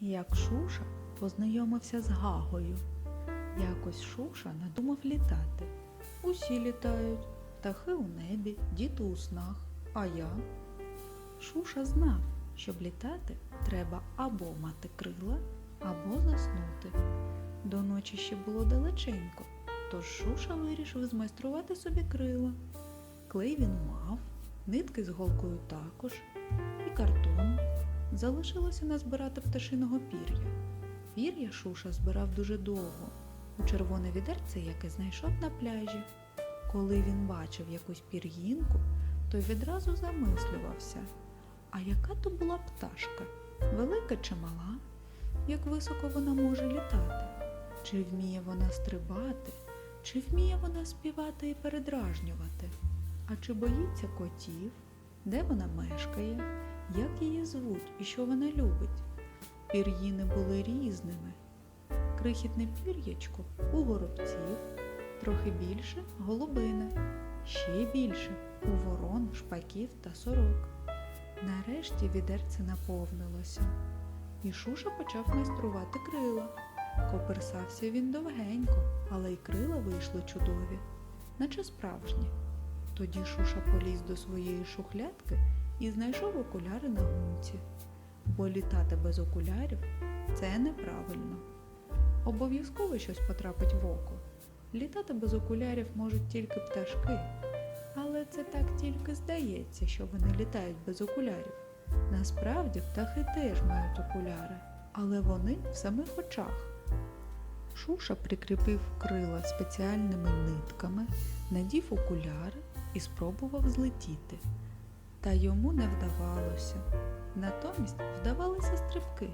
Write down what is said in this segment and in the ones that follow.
Як Шуша познайомився з Гагою. Якось Шуша надумав літати. Усі літають, птахи у небі, діти у снах, а я. Шуша знав, щоб літати, треба або мати крила, або заснути. До ночі ще було далеченько, тож Шуша вирішив змайструвати собі крила. Клей він мав, нитки з голкою також, і картон. Залишилося назбирати пташиного пір'я. Пір'я Шуша збирав дуже довго, у червоне відерце, яке знайшов на пляжі. Коли він бачив якусь пір'їнку, то відразу замислювався. А яка то була пташка? Велика чи мала? Як високо вона може літати? Чи вміє вона стрибати? Чи вміє вона співати і передражнювати? А чи боїться котів? Де вона мешкає? Як її звуть і що вона любить? Пір'їни були різними. Крихітне пір'ячко у горобців, трохи більше голубина, ще більше у ворон, шпаків та сорок. Нарешті відерце наповнилося, і Шуша почав майструвати крила. Коперсався він довгенько, але й крила вийшли чудові, наче справжні. Тоді Шуша поліз до своєї шухлядки і знайшов окуляри на гумці. Бо літати без окулярів це неправильно. Обов'язково щось потрапить в око. Літати без окулярів можуть тільки пташки, але це так тільки здається, що вони літають без окулярів. Насправді птахи теж мають окуляри, але вони в самих очах. Шуша прикріпив крила спеціальними нитками, надів окуляри і спробував злетіти. Та йому не вдавалося. Натомість вдавалися стрибки.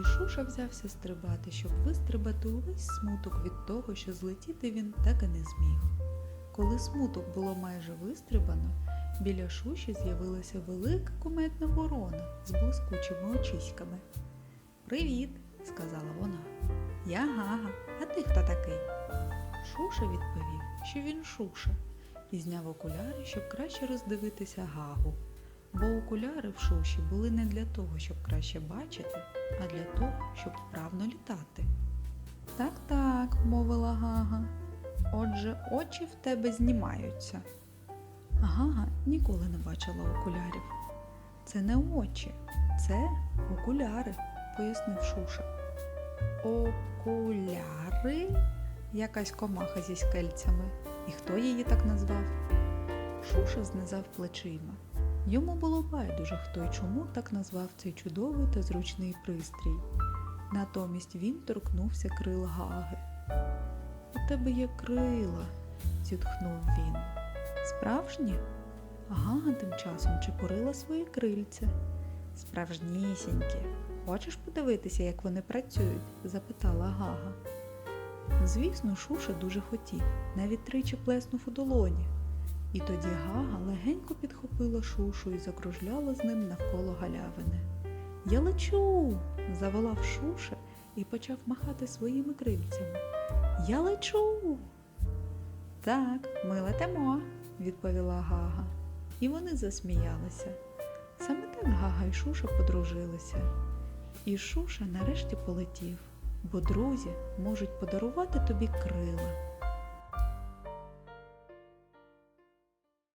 І Шуша взявся стрибати, щоб вистрибати увесь смуток від того, що злетіти він так і не зміг. Коли смуток було майже вистрибано, біля Шуші з'явилася велика куметна ворона з блискучими очиськами. Привіт, сказала вона. Я Гага, а ти хто такий? Шуша відповів, що він Шуша, і зняв окуляри, щоб краще роздивитися Гагу. Бо окуляри в Шуші були не для того, щоб краще бачити, а для того, щоб вправно літати. Так, так, мовила Гага. Отже, очі в тебе знімаються. Гага ніколи не бачила окулярів. Це не очі, це окуляри, пояснив Шуша. Окуляри? Якась комаха зі скельцями. І хто її так назвав? Шуша знизав плечима. Йому було байдуже, хто й чому так назвав цей чудовий та зручний пристрій. Натомість він торкнувся крил Гаги. У тебе є крила, зітхнув він. Справжні? Гага тим часом чепурила свої крильця. Справжнісінькі. Хочеш подивитися, як вони працюють? запитала Гага. Звісно, Шуша дуже хотів, навіть тричі плеснув у долоні. І тоді Гага легенько підхопила Шушу і закружляла з ним навколо галявини. Я лечу. заволав Шуша і почав махати своїми крильцями. Я лечу. Так, ми летимо, відповіла Гага. І вони засміялися. Саме так Гага і Шуша подружилися. І Шуша нарешті полетів, бо друзі можуть подарувати тобі крила.